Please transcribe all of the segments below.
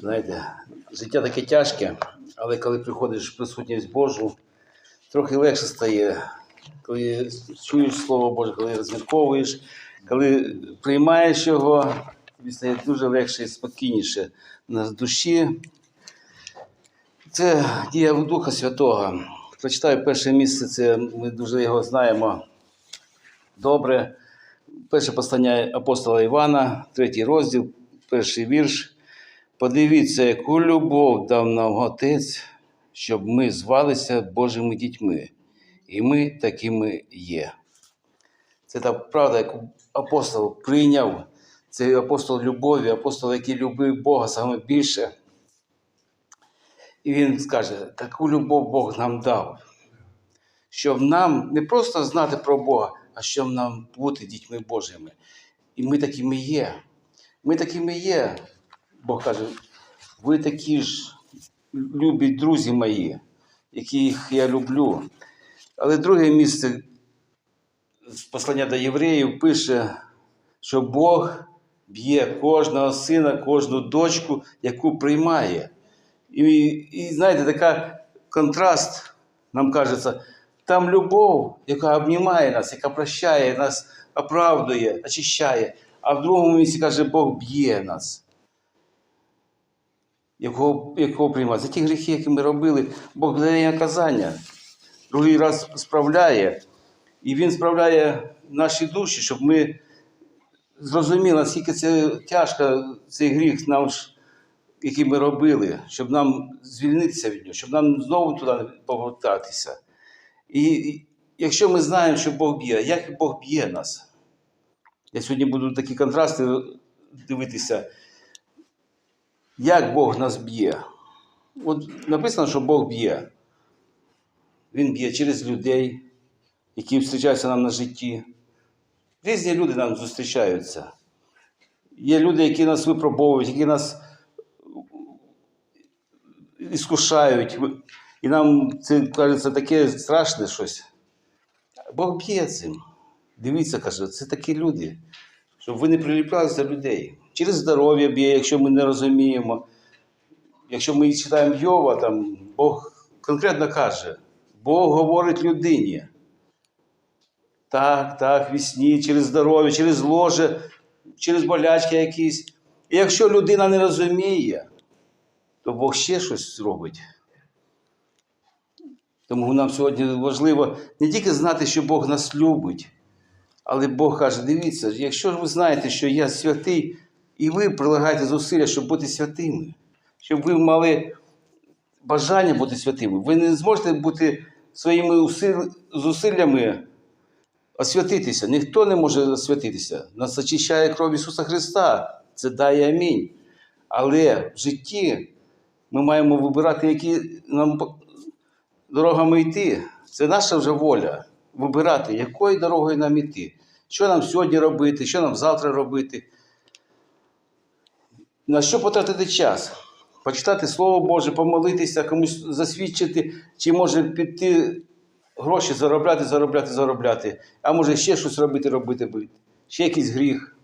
Знаєте, життя таке тяжке, але коли приходиш в присутність Божу, трохи легше стає, коли чуєш Слово Боже, коли розмірковуєш, коли приймаєш його, тобі стає дуже легше і спокійніше на душі. Це дія Духа Святого. Прочитаю перше місце, це ми дуже його знаємо добре. Перше послання апостола Івана, третій розділ, перший вірш. Подивіться, яку любов дав нам Отець, щоб ми звалися Божими дітьми, і ми такими є. Це та правда, яку апостол прийняв. Це апостол любові, апостол, який любив Бога саме більше. І він скаже, таку любов Бог нам дав, щоб нам не просто знати про Бога, а щоб нам бути дітьми Божими. І ми такими є. Ми такими є. Бог каже, ви такі ж любі друзі мої, яких я люблю. Але друге місце послання до євреїв пише, що Бог б'є кожного сина, кожну дочку, яку приймає. І, і знаєте, така контраст, нам кажеться, там любов, яка обнімає нас, яка прощає нас, оправдує, очищає. А в другому місці каже, Бог б'є нас. Якого, якого приймає? За ті гріхи, які ми робили, Бог дає наказання. Другий раз справляє. І Він справляє наші душі, щоб ми зрозуміли, наскільки це тяжко, цей гріх нам які ми робили, щоб нам звільнитися від нього, щоб нам знову туди повертатися. І якщо ми знаємо, що Бог б'є, як Бог б'є нас? Я сьогодні буду такі контрасти дивитися, як Бог нас б'є. От написано, що Бог б'є. Він б'є через людей, які зустрічаються нам на житті. Різні люди нам зустрічаються. Є люди, які нас випробовують, які нас іскушають. І нам це кажеться таке страшне щось. Бог б'є цим. Дивіться, каже, це такі люди, щоб ви не приліплялися до людей. Через здоров'я б'є, якщо ми не розуміємо. Якщо ми читаємо Йова, там Бог конкретно каже, Бог говорить людині. Так, так, вісні, через здоров'я, через ложе, через болячки якісь. І якщо людина не розуміє, то Бог ще щось зробить. Тому нам сьогодні важливо не тільки знати, що Бог нас любить, але Бог каже: дивіться, якщо ви знаєте, що я святий, і ви прилагаєте зусилля, щоб бути святими, щоб ви мали бажання бути святими, ви не зможете бути своїми усил- зусиллями освятитися. Ніхто не може освятитися. Нас очищає кров Ісуса Христа. Це дає амінь. Але в житті ми маємо вибирати, які нам дорогами йти. Це наша вже воля вибирати, якою дорогою нам йти. Що нам сьогодні робити, що нам завтра робити. На що потратити час? Почитати Слово Боже, помолитися, комусь засвідчити, чи може піти гроші заробляти, заробляти, заробляти, а може ще щось робити, робити, ще якийсь гріх.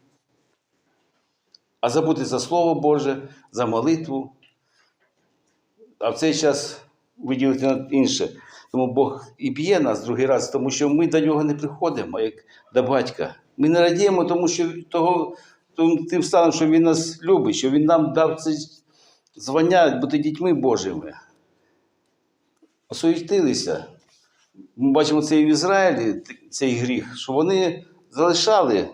А забути за Слово Боже, за молитву, а в цей час виділити на інше. Тому Бог і б'є нас другий раз, тому що ми до нього не приходимо, як до батька. Ми не радіємо, тому що того, тим, станом, що Він нас любить, що Він нам дав це звання бути дітьми Божими. Осуетилися. Ми бачимо це і в Ізраїлі, цей гріх, що вони залишали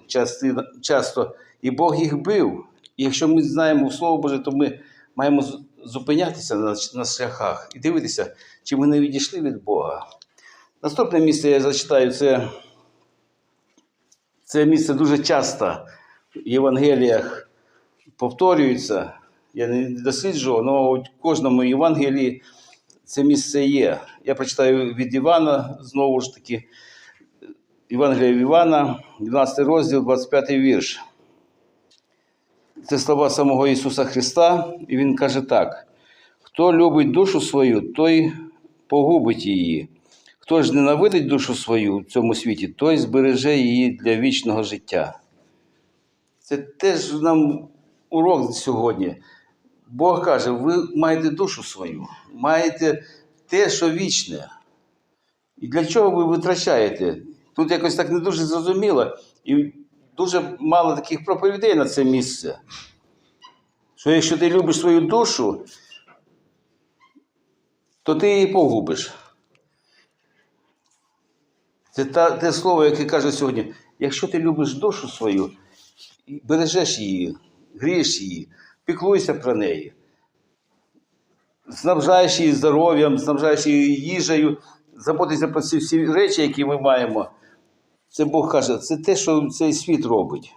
часто, і Бог їх бив. І якщо ми знаємо Слово Боже, то ми маємо зупинятися на, шляхах і дивитися, чи ми не відійшли від Бога. Наступне місце я зачитаю, це, це місце дуже часто Євангеліях повторюється. Я не досліджував, але в кожному Євангелії це місце є. Я прочитаю від Івана, знову ж таки, Євангелія Івана, 12 розділ, 25 вірш. Це слова самого Ісуса Христа, і Він каже так: хто любить душу свою, той погубить її. Хто ж ненавидить душу свою в цьому світі, той збереже її для вічного життя. Це теж нам урок сьогодні. Бог каже, ви маєте душу свою, маєте те, що вічне. І для чого ви витрачаєте? Тут якось так не дуже зрозуміло, і дуже мало таких проповідей на це місце. Що якщо ти любиш свою душу, то ти її погубиш. Це та, те слово, яке каже сьогодні: якщо ти любиш душу свою, бережеш її, грієш її, піклуйся про неї, снабжаєш її здоров'ям, снабжаєш її їжею, заботися про ці всі речі, які ми маємо. Це Бог каже, це те, що цей світ робить.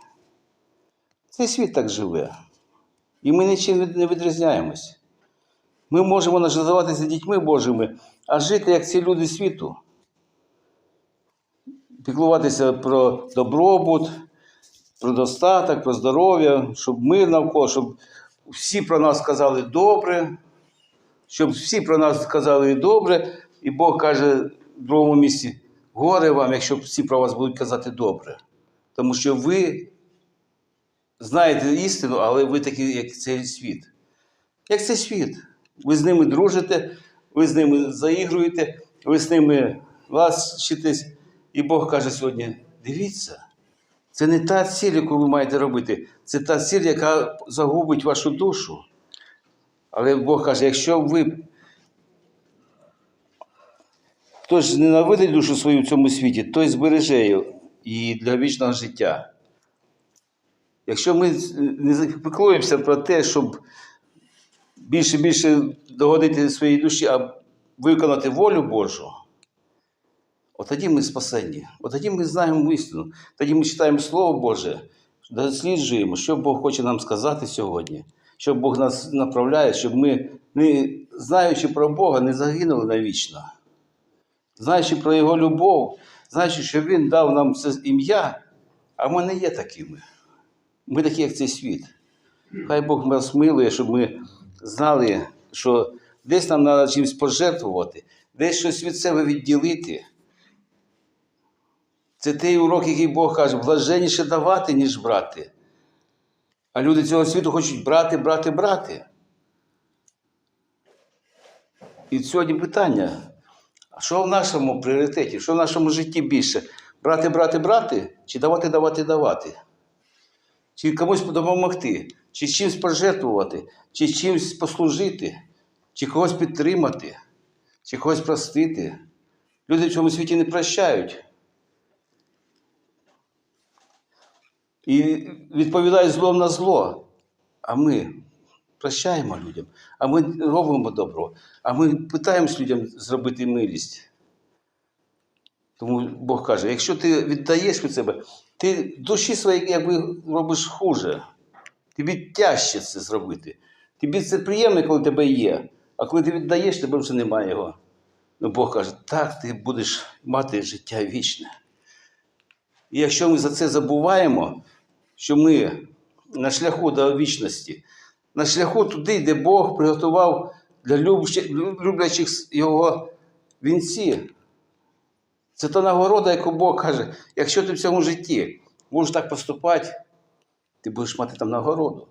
Цей світ так живе. І ми нічим не відрізняємось. Ми можемо називатися дітьми Божими, а жити як ці люди світу. Піклуватися про добробут, про достаток, про здоров'я, щоб мир навколо, щоб всі про нас сказали добре, щоб всі про нас сказали добре, і Бог каже в другому місці: горе вам, якщо всі про вас будуть казати добре. Тому що ви знаєте істину, але ви такі, як цей світ. Як цей світ. Ви з ними дружите, ви з ними заігруєте, ви з ними лащитесь. І Бог каже сьогодні: дивіться, це не та ціль, яку ви маєте робити, це та ціль, яка загубить вашу душу. Але Бог каже, якщо ви хтось ненавидить душу свою в цьому світі, той збереже її для вічного життя. Якщо ми не запіклуємося про те, щоб більше і більше догодити своїй душі, а виконати волю Божу, от тоді ми спасені. От тоді ми знаємо істину. Тоді ми читаємо Слово Боже, досліджуємо, що Бог хоче нам сказати сьогодні, що Бог нас направляє, щоб ми, не знаючи про Бога, не загинули навічно. Знаючи про Його любов, знаючи, що Він дав нам це ім'я, а ми не є такими. Ми такі, як цей світ. Хай Бог нас милує, щоб ми знали, що десь нам треба чимось пожертвувати, десь щось від себе відділити. Це той урок, який Бог каже, блаженніше давати, ніж брати. А люди цього світу хочуть брати, брати, брати. І сьогодні питання: що в нашому пріоритеті, що в нашому житті більше? Брати, брати, брати, чи давати, давати, давати? Чи комусь допомогти, чи чимось пожертвувати, чи чимось послужити, чи когось підтримати, чи когось простити. Люди в цьому світі не прощають. І відповідають злом на зло. А ми прощаємо людям, а ми робимо добро, а ми питаємось людям зробити милість. Тому Бог каже, якщо ти віддаєш від себе, ти душі своїй якби робиш хуже. Тобі тяжче це зробити. Тобі це приємно, коли тебе є. А коли ти віддаєш, тебе вже немає його. Ну Бог каже, так ти будеш мати життя вічне. І якщо ми за це забуваємо, що ми на шляху до вічності, на шляху туди, де Бог приготував для люблячих- його вінці, це та нагорода, яку Бог каже, якщо ти в цьому житті можеш так поступати, ти будеш мати там нагороду.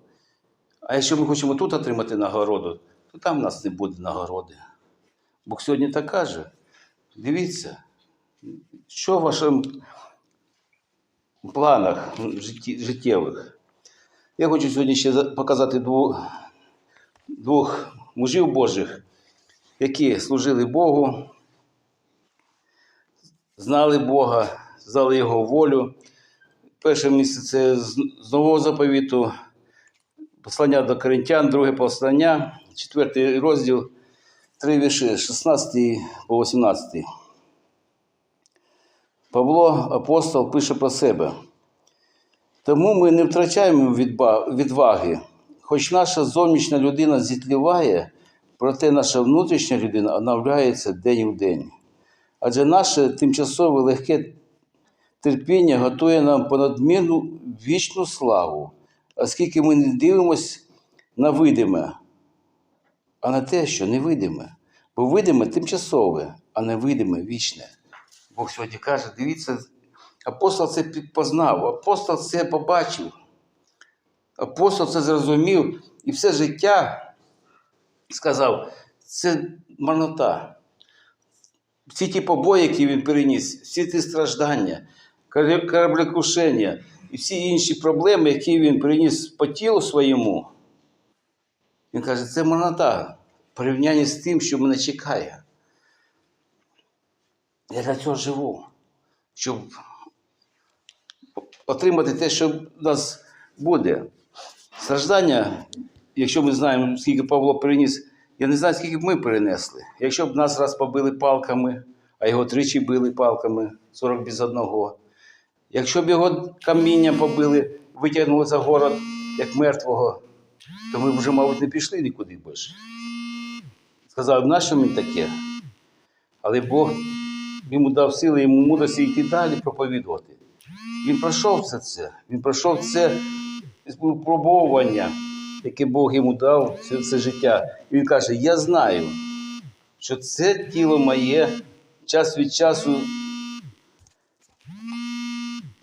А якщо ми хочемо тут отримати нагороду, то там в нас не буде нагороди. Бог сьогодні так каже: дивіться, що в вашому планах життєвих. Я хочу сьогодні ще показати двох, двох мужів Божих, які служили Богу, знали Бога, знали Його волю. Перше місце це з Нового заповіту, послання до Коринтян, друге послання, четвертий розділ, три вірші, 16 по 18. Павло, апостол, пише про себе. Тому ми не втрачаємо відваги, хоч наша зовнішня людина зітліває, проте наша внутрішня людина оновляється день у день. Адже наше тимчасове легке терпіння готує нам понадмірну вічну славу, оскільки ми не дивимось на видиме, а на те, що невидиме. Бо видиме тимчасове, а невидиме вічне. Бог сьогодні каже: дивіться, апостол це познав, апостол це побачив, апостол це зрозумів, і все життя сказав, це марнота. Всі ті побої, які він переніс, всі ті страждання, корабле- кораблекрушення і всі інші проблеми, які він переніс по тілу своєму, він каже, це марнота в порівнянні з тим, що мене чекає. Я для цього живу, щоб отримати те, що в нас буде. Страждання, якщо ми знаємо, скільки Павло переніс, я не знаю, скільки б ми перенесли. Якщо б нас раз побили палками, а його тричі били палками, 40 без одного. Якщо б його камінням побили, витягнули за город, як мертвого, то ми б вже, мабуть, не пішли нікуди більше. Сказав, нащо мені таке? Але Бог йому дав сили, йому мудрості йти далі проповідувати. Він пройшов все це. Він пройшов це випробовування, яке Бог йому дав це, це життя. І він каже: Я знаю, що це тіло моє час від часу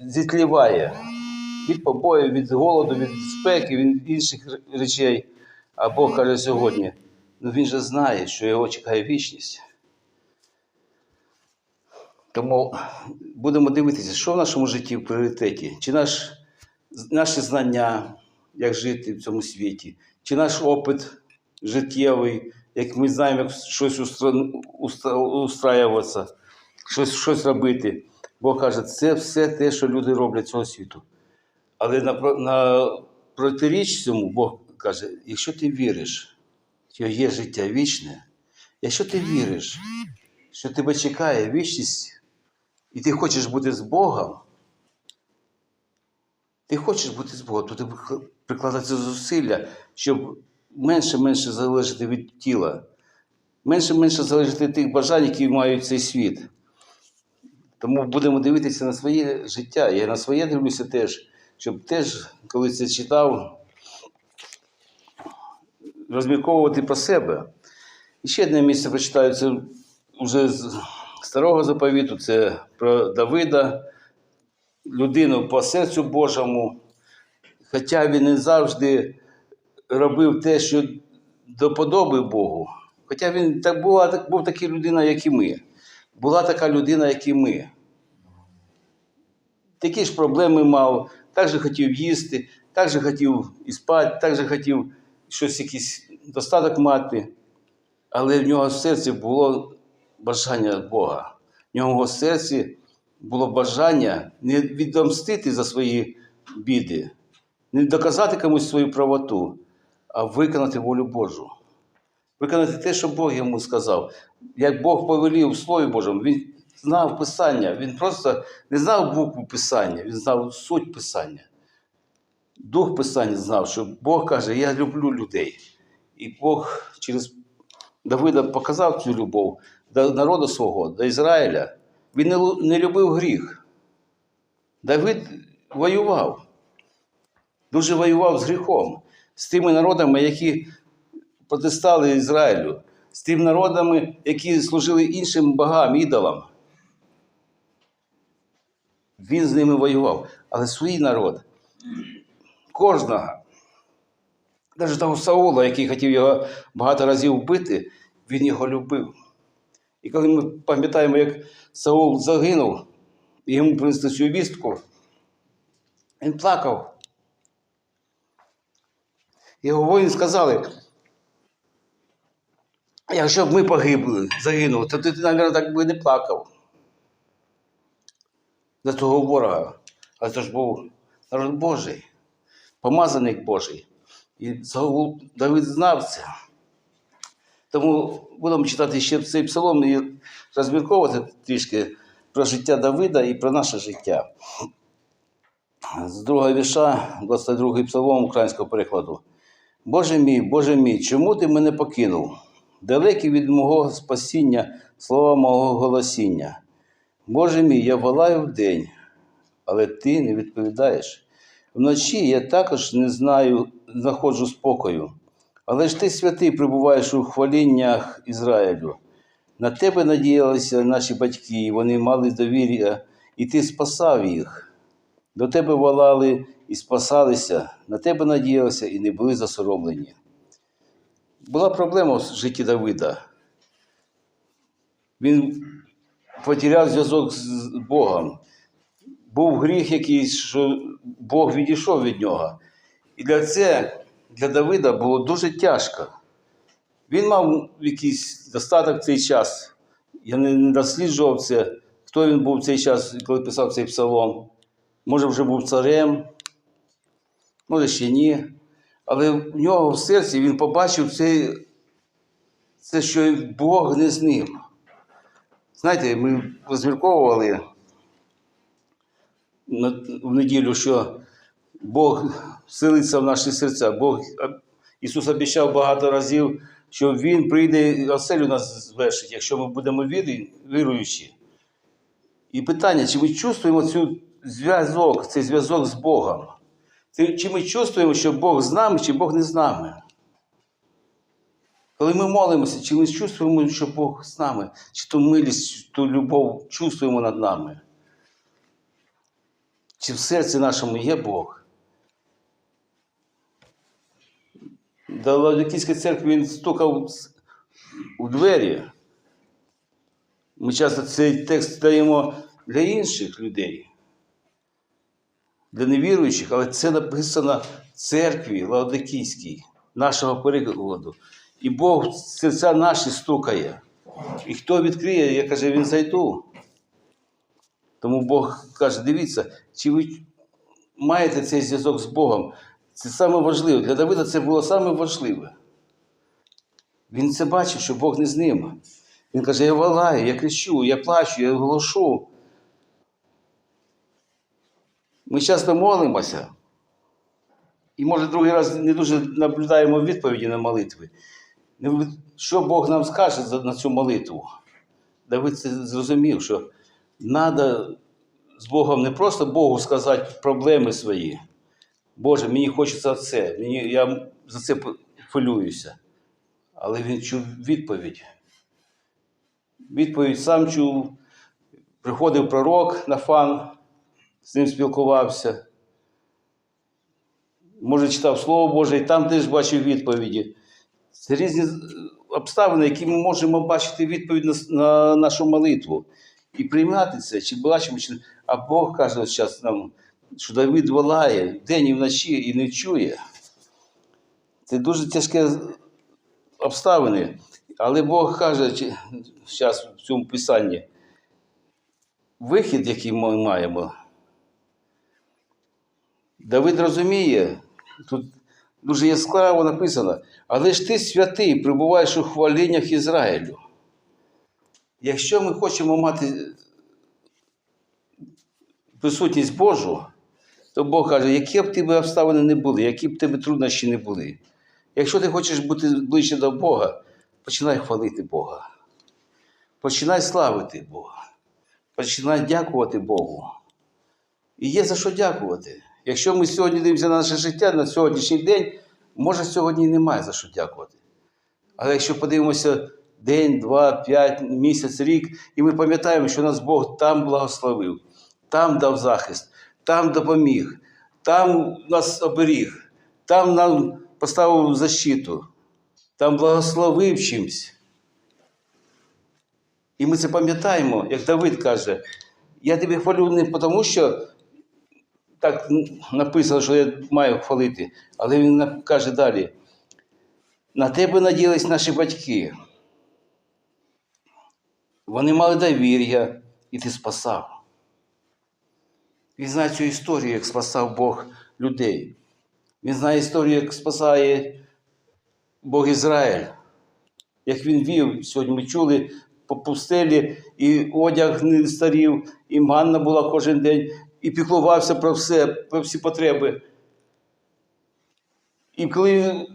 зітліває від побою, від голоду, від спеки, від інших речей. А Бог каже сьогодні: ну він же знає, що його чекає вічність. Тому будемо дивитися, що в нашому житті в пріоритеті, чи наш, наші знання, як жити в цьому світі, чи наш опит життєвий, як ми знаємо, як щось устра- уста- устраюватися, щось, щось робити. Бог каже, це все те, що люди роблять цього світу. Але на, на протиріч цьому Бог каже: якщо ти віриш, що є життя вічне, якщо ти віриш, що тебе чекає вічність, і ти хочеш бути з Богом, ти хочеш бути з Богом, то ти прикладатися зусилля, щоб менше-менше залежати від тіла, менше-менше залежати від тих бажань, які мають цей світ. Тому будемо дивитися на своє життя. Я на своє дивлюся теж, щоб теж, коли це читав, розмірковувати про себе. І ще одне місце прочитаю, це вже з старого заповіту, це про Давида, людину по серцю Божому. Хоча він не завжди робив те, що до подоби Богу. Хоча він так була, так, був така людина, як і ми. Була така людина, як і ми. Такі ж проблеми мав, так же хотів їсти, так же хотів і спати, так же хотів щось якийсь достаток мати. Але в нього в серці було бажання Бога. В нього в серці було бажання не відомстити за свої біди, не доказати комусь свою правоту, а виконати волю Божу. Виконати те, що Бог йому сказав. Як Бог повелів в Слові Божому, він знав Писання, він просто не знав букву Писання, він знав суть Писання. Дух Писання знав, що Бог каже, я люблю людей. І Бог через Давида показав цю любов до народу свого, до Ізраїля. Він не, любив гріх. Давид воював, дуже воював з гріхом, з тими народами, які протистали Ізраїлю, з тими народами, які служили іншим богам, ідолам. Він з ними воював. Але свій народ, кожного, навіть того Саула, який хотів його багато разів вбити, він його любив. І коли ми пам'ятаємо, як Саул загинув, і йому принесли цю вістку, він плакав. Його воїни сказали, якщо б ми погибли, загинули, то ти, мабуть, так би не плакав за того ворога. Але це ж був народ Божий, помазаник Божий. І Саул Давид знав це. Тому будемо читати ще цей псалом і розмірковувати трішки про життя Давида і про наше життя. З другого віша, 22 псалом українського перекладу. Боже мій, Боже мій, чому ти мене покинув? Далекі від мого спасіння, слова мого голосіння. Боже мій, я волаю вдень, але ти не відповідаєш. Вночі я також не знаю, знаходжу спокою. Але ж ти святий прибуваєш у хваліннях Ізраїлю. На тебе надіялися наші батьки, вони мали довір'я, і ти спасав їх. До тебе волали і спасалися, на тебе надіялися і не були засоромлені. Була проблема в житті Давида. Він потеряв зв'язок з Богом. Був гріх якийсь, що Бог відійшов від нього. І для це для Давида було дуже тяжко. Він мав якийсь достаток цей час. Я не не досліджував це, хто він був в цей час, коли писав цей псалом. Може, вже був царем, може ще ні. Але в нього в серці він побачив це, це що Бог не з ним. Знаєте, ми розмірковували в неділю, що Бог селиться в наші серця. Бог, Ісус обіцяв багато разів, що Він прийде і оселю нас звершить, якщо ми будемо вірі- віруючі. І питання, чи ми чувствуємо цю зв'язок, цей зв'язок з Богом? Чи ми чувствуємо, що Бог з нами, чи Бог не з нами? Коли ми молимося, чи ми чувствуємо, що Бог з нами, чи ту милість, ту любов чувствуємо над нами? Чи в серці нашому є Бог? До Ладикійської церкви він стукав у двері. Ми часто цей текст даємо для інших людей, для невіруючих, але це написано в церкві Лаодикійській, нашого перекладу. І Бог серця наші стукає. І хто відкриє, я каже, він зайду. Тому Бог каже: дивіться, чи ви маєте цей зв'язок з Богом? Це саме важливе. Для Давида це було саме важливе. Він це бачив, що Бог не з ним. Він каже: я волаю, я кричу, я плачу, я голосу. Ми часто молимося. І, може, другий раз не дуже наблюдаємо відповіді на молитви. Що Бог нам скаже на цю молитву? Давид це зрозумів, що треба з Богом не просто Богу сказати проблеми свої. Боже, мені хочеться це, мені, я за це хвилююся. Але він чув відповідь. Відповідь сам чув. Приходив пророк Нафан, з ним спілкувався. Може, читав Слово Боже, і там теж бачив відповіді. Це різні обставини, які ми можемо бачити відповідь на, на нашу молитву. І приймати це, чи бачимо, чи а Бог каже зараз нам, що Давид волає вдень і вночі і не чує. Це дуже тяжкі обставини. Але Бог каже зараз в цьому писанні, вихід, який ми маємо. Давид розуміє, тут дуже яскраво написано, але ж ти святий, прибуваєш у хваліннях Ізраїлю. Якщо ми хочемо мати присутність Божу, то Бог каже, які б тебе обставини не були, які б тебе труднощі не були. Якщо ти хочеш бути ближче до Бога, починай хвалити Бога. Починай славити Бога. Починай дякувати Богу. І є за що дякувати. Якщо ми сьогодні дивимося на наше життя на сьогоднішній день, може сьогодні немає за що дякувати. Але якщо подивимося день, два, п'ять, місяць, рік, і ми пам'ятаємо, що нас Бог там благословив, там дав захист, там допоміг, там нас оберіг, там нам поставив защиту, там благословив чимсь. І ми це пам'ятаємо, як Давид каже, я тебе хвалю не тому, що так написано, що я маю хвалити, але він каже далі: на тебе надіялись наші батьки. Вони мали довір'я, і ти спасав. Він знає цю історію, як спасав Бог людей. Він знає історію, як спасає Бог Ізраїль. Як він вів, сьогодні ми чули по пустелі, і одяг не старів, і манна була кожен день, і піклувався про все, про всі потреби. І коли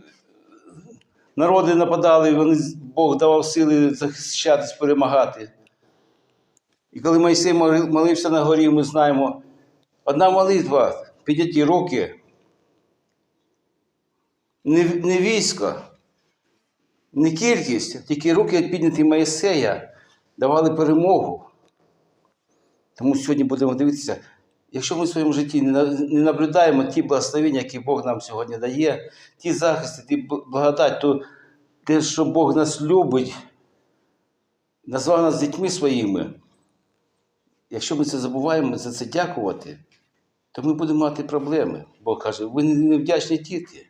народи нападали, вони, Бог давав сили захищатись, перемагати. І коли Мойсей моли- молився на горі, ми знаємо, одна молитва, підняті руки, не, не військо, не кількість, тільки руки підняті Моїсея давали перемогу. Тому сьогодні будемо дивитися, якщо ми в своєму житті не наблюдаємо ті благословення, які Бог нам сьогодні дає, ті захисти, ті бл- благодать, то те, що Бог нас любить, назвав нас дітьми своїми. Якщо ми це забуваємо за це дякувати, то ми будемо мати проблеми. Бог каже, ви невдячні діти.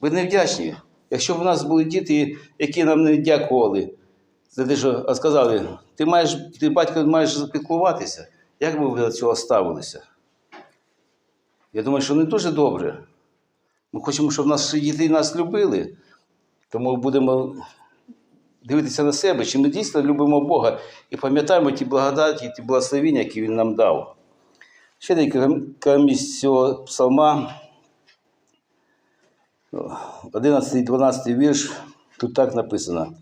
Ви невдячні. Якщо б у нас були діти, які нам не дякували, за те, що а сказали, ти маєш, ти батько маєш піклуватися, як би ви до цього ставилися? Я думаю, що не дуже добре. Ми хочемо, щоб наші діти нас любили, тому будемо дивитися на себе, чи ми дійсно любимо Бога і пам'ятаємо ті благодаті, ті благословіння, які Він нам дав. Ще декілька цього псалма. 11-12 вірш, тут так написано.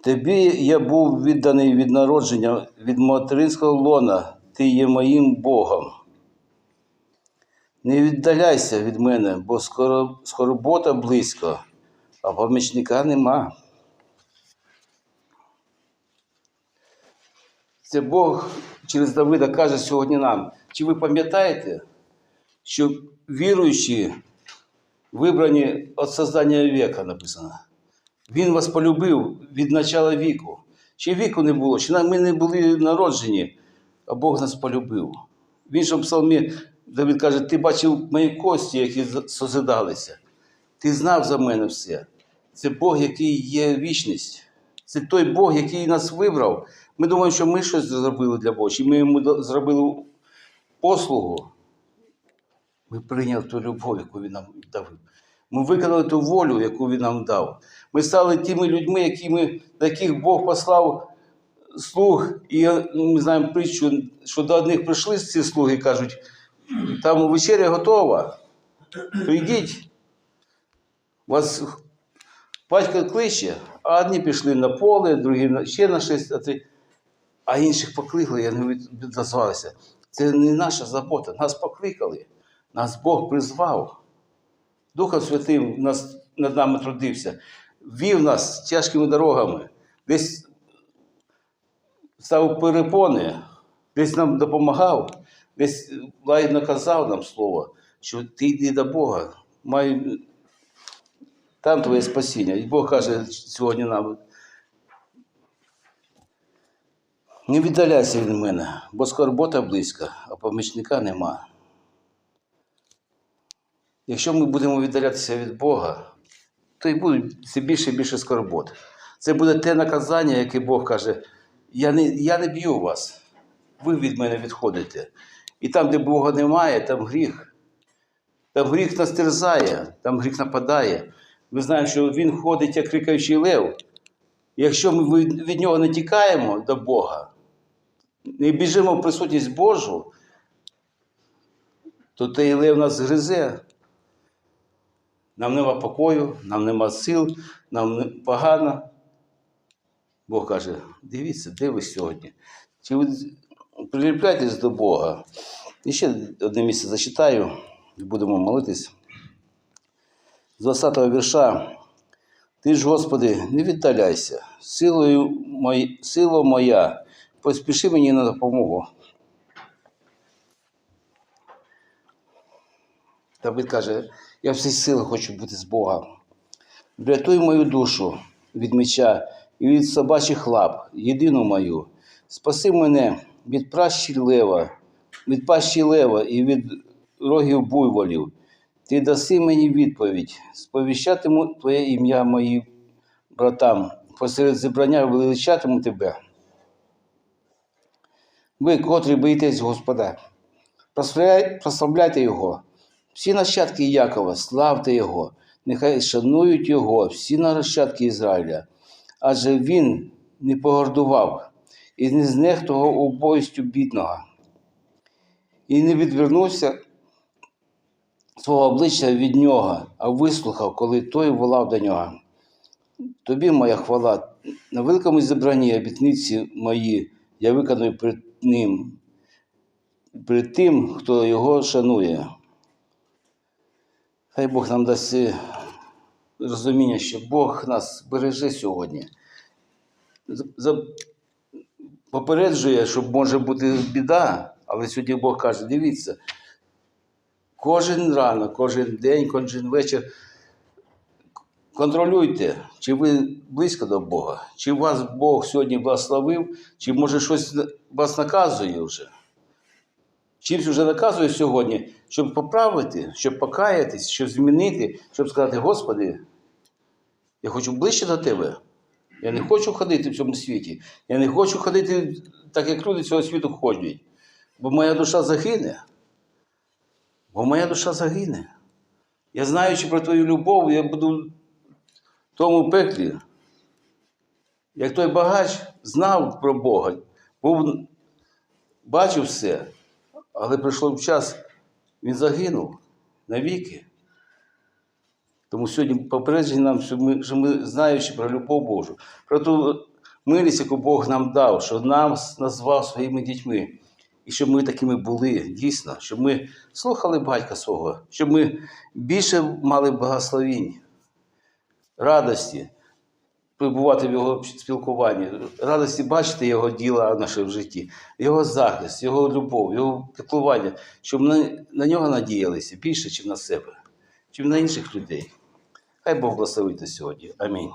Тобі я був відданий від народження, від материнського лона, ти є моїм Богом. Не віддаляйся від мене, бо скоро, скорбота близько, а помічника нема. Це Бог через Давида каже сьогодні нам. Чи ви пам'ятаєте, що віруючі вибрані від создання віка написано? Він вас полюбив від начала віку. Ще віку не було, ще ми не були народжені, а Бог нас полюбив. В іншому псалмі Давид каже, ти бачив мої кості, які созидалися. Ти знав за мене все. Це Бог, який є вічність. Це той Бог, який нас вибрав. Ми думаємо, що ми щось зробили для чи ми йому зробили послугу. Ми прийняли ту любов, яку він нам дав. Ми виконали ту волю, яку він нам дав. Ми стали тими людьми, які ми, на яких Бог послав слуг. І ну, ми знаємо притчу, що до одних прийшли ці слуги і кажуть, там вечеря готова. Прийдіть. Вас батько кличе, а одні пішли на поле, другі ще на ти- а інших покликали, я не від- відозвалися. Це не наша забота. Нас покликали, нас Бог призвав. Духом Святим нас, над нами трудився, вів нас тяжкими дорогами, десь ставив перепони, десь нам допомагав, десь лагідно казав нам слово, що ти йди до Бога, май там твоє спасіння. І Бог каже сьогодні нам. Не віддаляйся від мене, бо скорбота близька, а помічника нема. Якщо ми будемо віддалятися від Бога, то й буде все більше і більше скорбот. Це буде те наказання, яке Бог каже: я не, я не б'ю вас, ви від мене відходите. І там, де Бога немає, там гріх. Там гріх нас терзає, там гріх нападає. Ми знаємо, що він ходить, як крикаючий лев. Якщо ми від, нього не тікаємо до Бога, не біжимо в присутність Божу, то той лев нас гризе. Нам нема покою, нам нема сил, нам погано. Бог каже, дивіться, де ви сьогодні? Чи ви приліпляєтесь до Бога? І ще одне місце зачитаю, будемо молитись. З 20-го вірша. Ти ж, Господи, не віддаляйся, силою мой, сила моя, поспіши мені на допомогу. Давид каже, я всі сили хочу бути з Бога. Врятуй мою душу від меча і від собачих лап, єдину мою. Спаси мене від пращі лева, від пащі лева і від рогів буйволів. Ти даси мені відповідь, сповіщатиму Твоє ім'я моїм братам, посеред зібрання величатиму тебе. Ви, котрі боїтесь Господа, прославляйте Його. Всі нащадки Якова, славте Його, нехай шанують Його, всі нащадки Ізраїля. Адже Він не погордував і не знехтував убойстю бідного, і не відвернувся свого обличчя від нього, а вислухав, коли той волав до нього. Тобі моя хвала, на великому зібранні обітниці мої я виконую перед ним, перед тим, хто його шанує. Хай Бог нам дасть е, розуміння, що Бог нас береже сьогодні. Попереджує, що може бути біда, але сьогодні Бог каже: дивіться, кожен ранок, кожен день, кожен вечір, контролюйте, чи ви близько до Бога, чи вас Бог сьогодні благословив, чи може щось вас наказує вже. Чимсь вже наказує сьогодні, щоб поправити, щоб покаятись, щоб змінити, щоб сказати, Господи, я хочу ближче до Тебе. Я не хочу ходити в цьому світі. Я не хочу ходити так, як люди цього світу ходять. Бо моя душа загине. Бо моя душа загине. Я знаючи про твою любов, я буду тому пеклі. Як той багач знав про Бога, був, бачив все, але прийшов час, він загинув навіки. Тому сьогодні попередження нам, що ми, що ми, знаючи про любов Божу, про ту милість, яку Бог нам дав, що нас назвав своїми дітьми, і щоб ми такими були дійсно, щоб ми слухали батька свого, щоб ми більше мали благословінь, радості перебувати в його спілкуванні, радості бачити його діла наше в житті, його захист, його любов, його піклування, щоб ми на нього надіялися більше, ніж на себе, чим на інших людей. Хай Бог благословить нас сьогодні. Амінь.